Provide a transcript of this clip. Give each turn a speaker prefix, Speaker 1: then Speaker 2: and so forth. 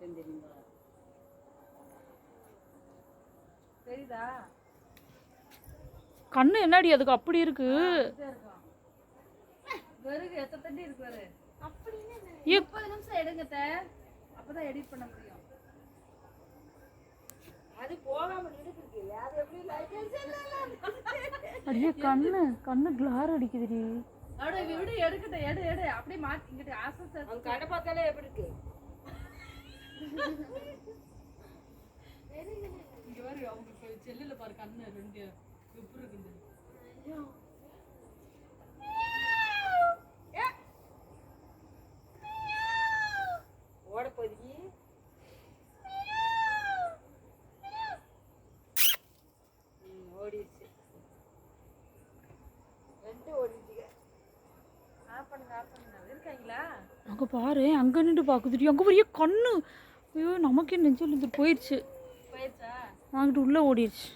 Speaker 1: ஓடாத்தையும் தெரியுங்களா
Speaker 2: தெரியுதா
Speaker 3: கண்ணு என்னடி அதுக்கு அப்படி இருக்கு
Speaker 2: வெறுகு எத்தனை தண்ணி இருக்கு பாரு
Speaker 3: ஏ
Speaker 2: முப்பது நிமிஷம் எடுங்க. அப்பதான் எடிட் பண்ண முடியும்
Speaker 1: அது போகாம அது எப்படி
Speaker 3: அடியே கண்ணு கண்ணு கிளார் அடிக்குதுடி
Speaker 2: அப்படியே விடு எடுக்கட்டும் எடு எடு அப்படியே மாத்தி இங்கிட்டு ஆசை
Speaker 1: கடை பார்த்தாலே எப்படி இருக்கு
Speaker 2: இங்க பாரு அவங்க செல்லுல பாரு கண்ணு ரெண்டு எப்படி இருக்குது
Speaker 1: ஓட ம், ஓடிடுச்சு. ரெண்டு ஓடிடுச்சுங்க.
Speaker 3: அங்க பாரு அங்க நின்று பாக்குதுடி அங்க பெரிய கண்ணு. ஐயோ நமக்கே இருந்து போயிடுச்சு.
Speaker 2: போயிடுச்சா?
Speaker 3: வாங்கிட்டு உள்ள ஓடிடுச்சு.